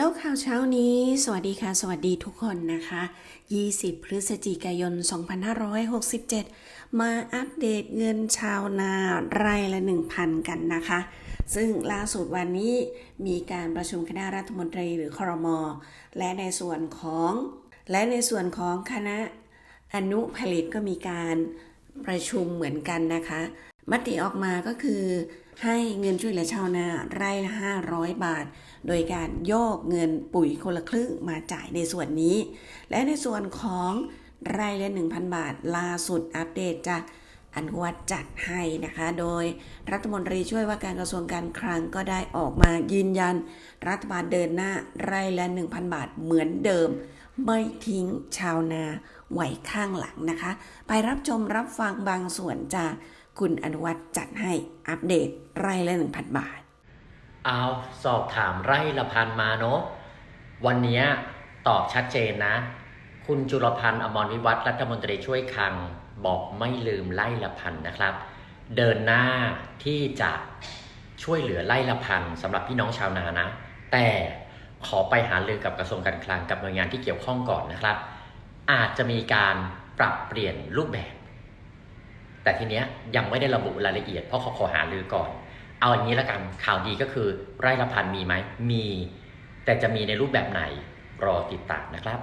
แล้วข่าวเช้านี้ สวัสดีค่ะ สวัสดีทุกคนนะคะ 20 พฤศจิกายน 2567 มาอัปเดตเงินชาวนาไร่ละ 1,000 กันนะคะ ซึ่งล่าสุดวันนี้มีการประชุมคณะรัฐมนตรีหรือครมและในส่วนของ และในส่วนของคณะอนุผลิตก็มีการ ประชุมเหมือนกันนะคะ มติออกมาก็คือให้เงินช่วยเหลือชาวนาไร่ละ500 บาท โดยการโยกเงินปุ๋ยคนละครึ่งมาจ่ายในส่วนนี้ และในส่วนของไร่ละ1,000 บาทล่าสุดอัปเดตจาก อนุวัตจัดให้นะคะ โดยรัฐมนตรีช่วยว่าการกระทรวงการคลังก็ได้ออกมายืนยัน รัฐบาลเดินหน้าไร่ละ 1,000 บาทเหมือนเดิม ไม่ทิ้งชาวนาไหวข้างหลังนะคะ ไปรับชมรับฟังบางส่วนจากคุณอนุวัตจัดให้อัปเดตไร่ละ 1,000 บาท เอาสอบถามไร่ละพันมาเนาะวันนี้ตอบชัดเจนนะ คุณจุลพันธ์อมรวิวัฒรัฐมนตรีช่วยคลังบอกไม่ลืมไร่ละพันนะครับ เดินหน้าที่จะช่วยเหลือไร่ละพันสำหรับพี่น้องชาวนานะ แต่ขอไปหารือกับกระทรวงการคลังกับหน่วยงานที่เกี่ยวข้องก่อนนะครับ อาจจะมีการปรับเปลี่ยนรูปแบบ แต่ทีเนี้ยยังไม่ได้ระบุรายละเอียดเพราะเขาขอหารือก่อน เอาอย่างนี้ละกันข่าวดีก็คือไร่ละพันมีไหมมี แต่จะมีในรูปแบบไหนรอติดตามนะครับ